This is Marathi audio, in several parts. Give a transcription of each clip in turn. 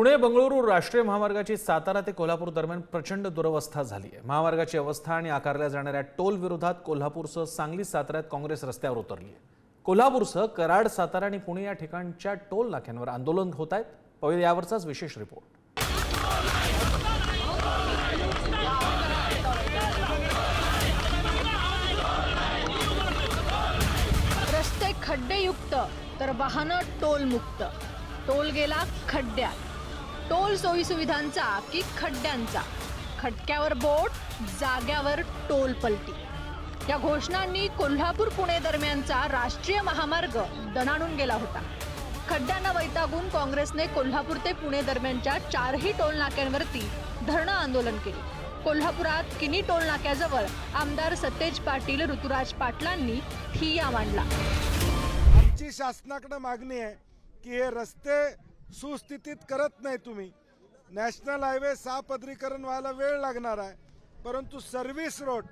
पुणे बंगळुरू राष्ट्रीय महामार्गाची सातारा ते कोल्हापूर दरम्यान प्रचंड दुरवस्था झाली आहे महामार्गाची अवस्था आणि आकारल्या जाणाऱ्या टोल विरोधात कोल्हापूरसह सांगली साताऱ्यात काँग्रेस रस्त्यावर उतरली आहे कोल्हापूरसह कराड सातारा आणि पुणे या ठिकाणच्या टोल नाक्यांवर आंदोलन होत आहेत पहिले यावरचाच विशेष रिपोर्ट. रस्ते खड्डेयुक्त तर वाहनं टोलमुक्त. टोल गेला खड्ड्यात. टोल सोयी सुविधांचा की खड्ड्यांचा? खटक्यावर बोट जाग्यावर टोल पलटी. या घोषणांनी कोल्हापूर पुणे दरम्यानचा राष्ट्रीय महामार्ग दणाणून गेला होता. खड्ड्यांना वैतागून काँग्रेसने कोल्हापूर ते पुणे दरम्यानच्या चारही टोल नाक्यांवरती धरणं आंदोलन केले. कोल्हापुरात किनी टोल नाक्याजवळ आमदार सतेज पाटील ऋतुराज पाटलांनी ठिय्या मांडला. आमची शासनाकडे मागणी आहे की हे रस्ते सुस्थितीत करत नाही तुम्ही. नॅशनल हायवे सहापदरीकरण व्हायला वेळ लागणार आहे. परंतु सर्व्हिस रोड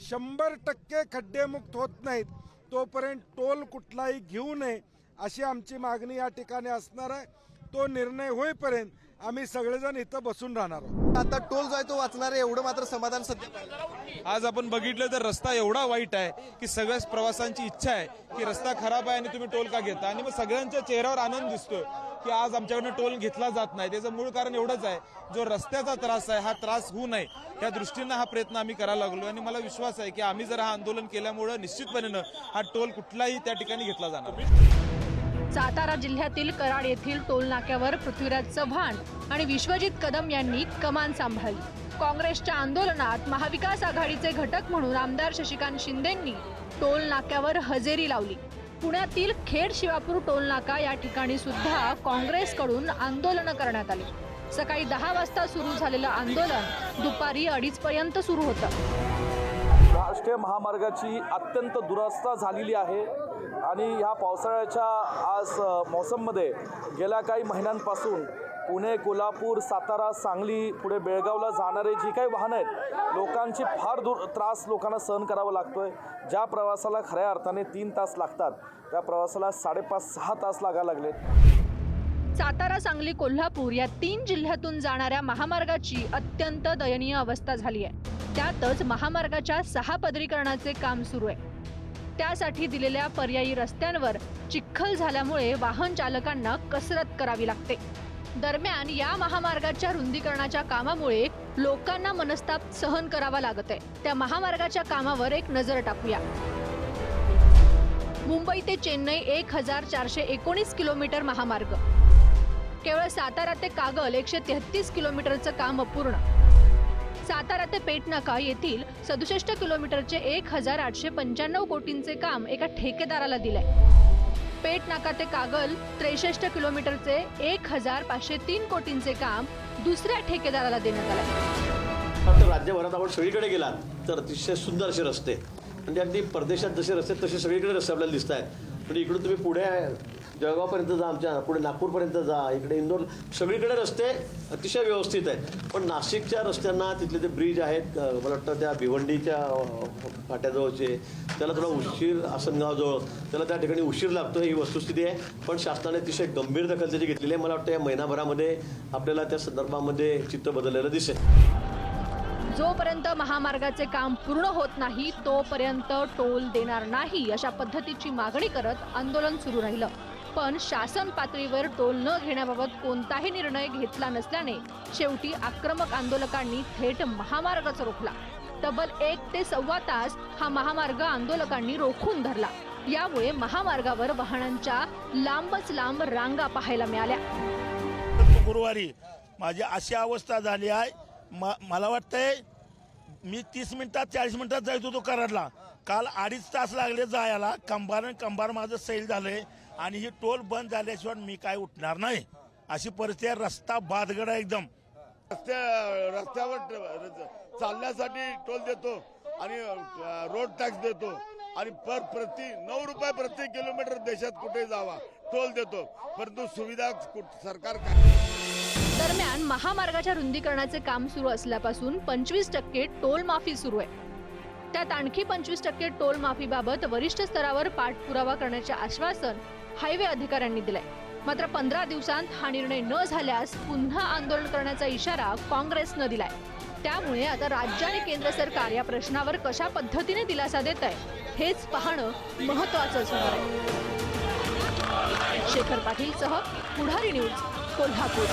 शंभर टक्के खड्डेमुक्त होत नाहीत. तोपर्यंत टोल कुठलाही घेऊ नये अशी आमची मागणी या ठिकाणी असणार आहे. तो निर्णय होईपर्यंत आम्ही सगळेजण इथं बसून राहणार आहोत. आता टोल जो आहे तो वाचणार आहे एवढं मात्र समाधान सध्या. आज आपण बघितलं तर रस्ता एवढा वाईट आहे की सगळ्याच प्रवाशांची इच्छा आहे की रस्ता खराब आहे आणि तुम्ही टोल का घेता? आणि मग सगळ्यांच्या चेहऱ्यावर आनंद दिसतोय. की आज आमच्याकडनं टोल घेतला जात नाही. त्याचं मूळ कारण एवढंच आहे जो रस्त्याचा त्रास आहे हा त्रास होऊ नये या दृष्टीनं हा प्रयत्न आम्ही करायला लागलो. आणि मला विश्वास आहे की आम्ही जर हा आंदोलन केल्यामुळं निश्चितपणे हा टोल कुठलाही त्या ठिकाणी घेतला जाणार सातारा जिल्ह्यातील कराड येथील टोल नाक्यावर पृथ्वीराज चव्हाण आणि विश्वजित कदम यांनी कमान सांभाळली. काँग्रेसच्या आंदोलनात महाविकास आघाडीचे घटक म्हणून आमदार शशिकांत शिंदेंनी टोल नाक्यावर हजेरी लावली. पुण्यातील खेड शिवापूर टोल नाका या ठिकाणी सुद्धा काँग्रेसकडून आंदोलन करण्यात आली. सकाळी दहा वाजता सुरू झालेलं आंदोलन दुपारी अडीच पर्यंत सुरू होतं. राष्ट्रीय महामार्गाची अत्यंत दुरावस्था झालेली आहे आणि ह्या पावसाळ्याच्या आज मौसममध्ये गेल्या काही महिन्यांपासून पुणे कोल्हापूर सातारा सांगली पुढे बेळगावला जाणारे जी काही वाहनं आहेत लोकांची फार दूर त्रास लोकांना सहन करावा लागतोय. ज्या प्रवासाला खऱ्या अर्थाने तीन तास लागतात त्या प्रवासाला साडेपाच सहा तास लागायला लागले. सातारा सांगली कोल्हापूर या तीन जिल्ह्यातून जाणाऱ्या महामार्गाची अत्यंत दयनीय अवस्था झाली आहे. त्यातच महामार्गाच्या सहा पदरीकरणाचे काम सुरू आहे. त्यासाठी दिलेल्या पर्यायी रस्त्यांवर चिखल झाल्यामुळे वाहन चालकांना कसरत करावी लागते. दरम्यान या महामार्गाच्या रुंदीकरणाच्या कामामुळे लोकांना मनस्ताप सहन करावा लागत आहे. त्या महामार्गाच्या कामावर एक नजर टाकूया. मुंबई ते चेन्नई एक हजार चारशे एकोणीस किलोमीटर महामार्ग. केवळ सातारा ते कागल एकशे तेहतीस किलोमीटरचं काम अपूर्ण. सातारा ते पेटनाका येथील सदुसष्ट किलोमीटरचे एक हजार आठशे पंच्याण्णव कोटींचे काम एका ठेकेदाराला दिलंय. पेट नाका ते कागल त्रेसष्ट किलोमीटरचे एक हजार पाचशे तीन कोटींचे काम दुसऱ्या ठेकेदाराला देण्यात आलंय फक्त राज्यभरात आपण सगळीकडे गेलात तर अतिशय सुंदर असे रस्ते. म्हणजे अगदी परदेशात जसे रस्ते तसे सगळीकडे रस्ते आपल्याला दिसत आहेत म्हणजे इकडून तुम्ही पुढे जळगावपर्यंत जा आमच्या पुढे नागपूरपर्यंत जा इकडे इंदोर सगळीकडे रस्ते अतिशय व्यवस्थित आहेत. पण नाशिकच्या रस्त्यांना तिथले ते ब्रिज आहेत मला वाटतं त्या भिवंडीच्या फाट्याजवळचे त्याला थोडा उशीर आसनगावजवळ त्याला त्या ठिकाणी उशीर लागतो ही वस्तुस्थिती आहे. पण शासनाने अतिशय गंभीर दखल त्याची घेतलेली आहे मला वाटतं या महिनाभरामध्ये आपल्याला त्या संदर्भामध्ये चित्त बदललेलं दिसेल. जोपर्यंत महामार्गाचे काम पूर्ण होत नाही तोपर्यंत टोल देणार नाही अशा पद्धतीची मागणी करत आंदोलन सुरू राहिलं. पण शासन पातळीवर टोल न घेण्याबाबत कोणताही निर्णय घेतला नसल्याने शेवटी आक्रमक आंदोलकांनी थेट महामार्गच रोखला. तब्बल एक ते सव्वा तास हा महामार्ग आंदोलकांनी रोखून धरला. यामुळे महामार्गावर वाहनांच्या लांबच लांब रांगा पाहायला मिळाल्या. गुरुवारी माझी अशी अवस्था झाली आहे. म मला वाटतंय मी तीस मिनिटात चाळीस मिनिटात जायचो होतो कराडला. काल अडीच तास लागले जायला. कंबार कंबार माझं सैल झालंय. आणि ही टोल बंद झाल्याशिवाय मी काय उठणार नाही. अशी परिस्थिती आहे. रस्ता बादगड आहे एकदम. रस्त्या रस्त्यावर चालण्यासाठी टोल देतो आणि रोड टॅक्स देतो आणि पर प्रति नऊ रुपये प्रति किलोमीटर देशात कुठे जावा टोल देतो. परंतु सुविधा सरकार काय? दरम्यान महामार्गाच्या रुंदीकरणाचे काम सुरू असल्यापासून पंचवीस टक्के टोल माफी सुरू आहे. त्यात आणखी पंचवीस टक्के टोल माफीबाबत वरिष्ठ स्तरावर पाठपुरावा करण्याचे आश्वासन हायवे अधिकाऱ्यांनी दिलाय. मात्र पंधरा दिवसांत हा निर्णय न झाल्यास पुन्हा आंदोलन करण्याचा इशारा काँग्रेसनं दिलाय. त्यामुळे आता राज्य आणि केंद्र सरकार या प्रश्नावर कशा पद्धतीने दिलासा देत आहे हेच पाहणं महत्वाचंच होणार आहे. शेखर पाटीलसह पुढारी न्यूज कोल्हापूर.